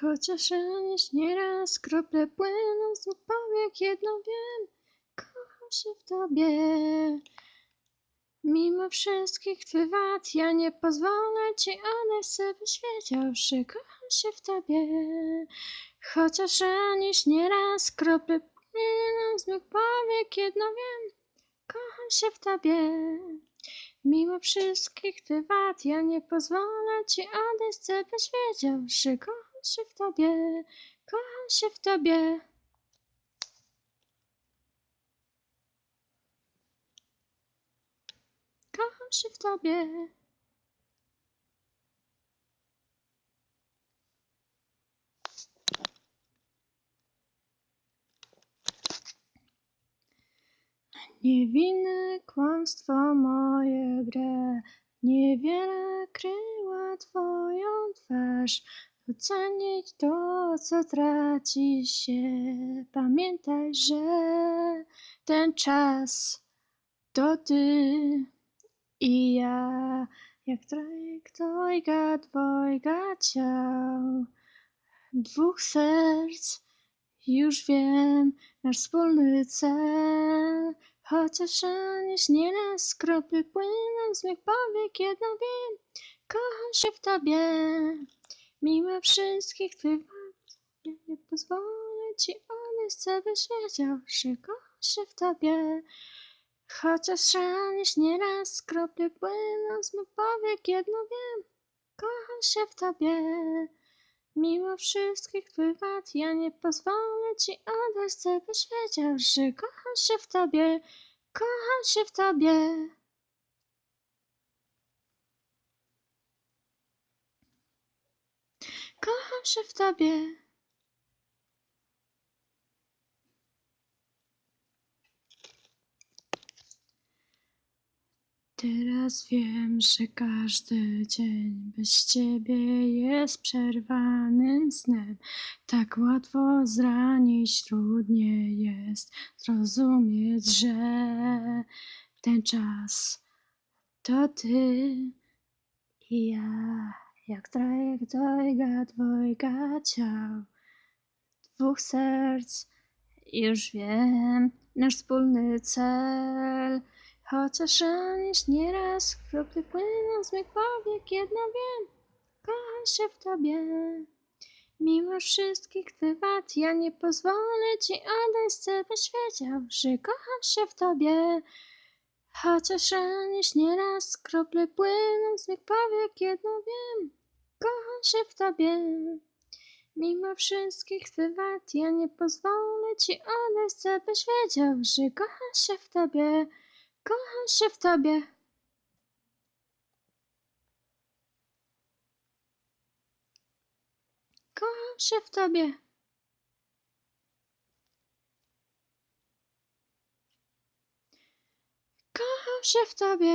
Chociaż ranisz nieraz, krople płyną z powiek, jedno wiem, kocham się w tobie. Mimo wszystkich twych wad, ja nie pozwolę ci odejść, byś wiedział, że kocham się w tobie. Chociaż ranisz nieraz, krople płyną z mych powiek, jedno wiem, kocham się w tobie. Mimo wszystkich twych wad, ja nie pozwolę ci odejść, chcę byś wiedział, że kocham się w tobie, kocham się w tobie. Kocham się w tobie. Niewinne kłamstwo moje grę, niewiele kryła twoją twarz. Docenić to, co traci się, pamiętaj, że ten czas to ty i ja, jak trajektoria dwojga ciał, dwóch serc. Już wiem, nasz wspólny cel, chociaż ranisz nieraz, krople płyną z mych powiek, jedno wiem, kocham się w tobie. Mimo wszystkich twych ja nie pozwolę ci odejść, chcę byś wiedział, że się w tobie. Chociaż ranisz nieraz, krople płyną z mych powiek, jedno wiem, kocham się w tobie. Mimo wszystkich twych wad, ja nie pozwolę ci odejść, chcę byś wiedział, że kocham się w tobie, kocham się w tobie. Się w tobie. Teraz wiem, że każdy dzień bez ciebie jest przerwanym snem. Tak łatwo zranić, trudniej jest zrozumieć, że ten czas to ty i ja, jak trajektoria dwojga ciał, dwóch serc. Już wiem, nasz wspólny cel. Chociaż ranisz nieraz, krople płyną z mych powiek, jedno wiem, kocham się w tobie. Mimo wszystkich twych wad, ja nie pozwolę ci odejść, chcę byś wiedział, że kocham się w tobie. Chociaż ranisz nieraz, krople płyną z mych powiek, jedno wiem, kocham się w tobie. Mimo wszystkich twych wad, ja nie pozwolę ci odejść, chcę byś wiedział, że kocham się w tobie. Kocham się w tobie. Kocham się w tobie. Się w tobie.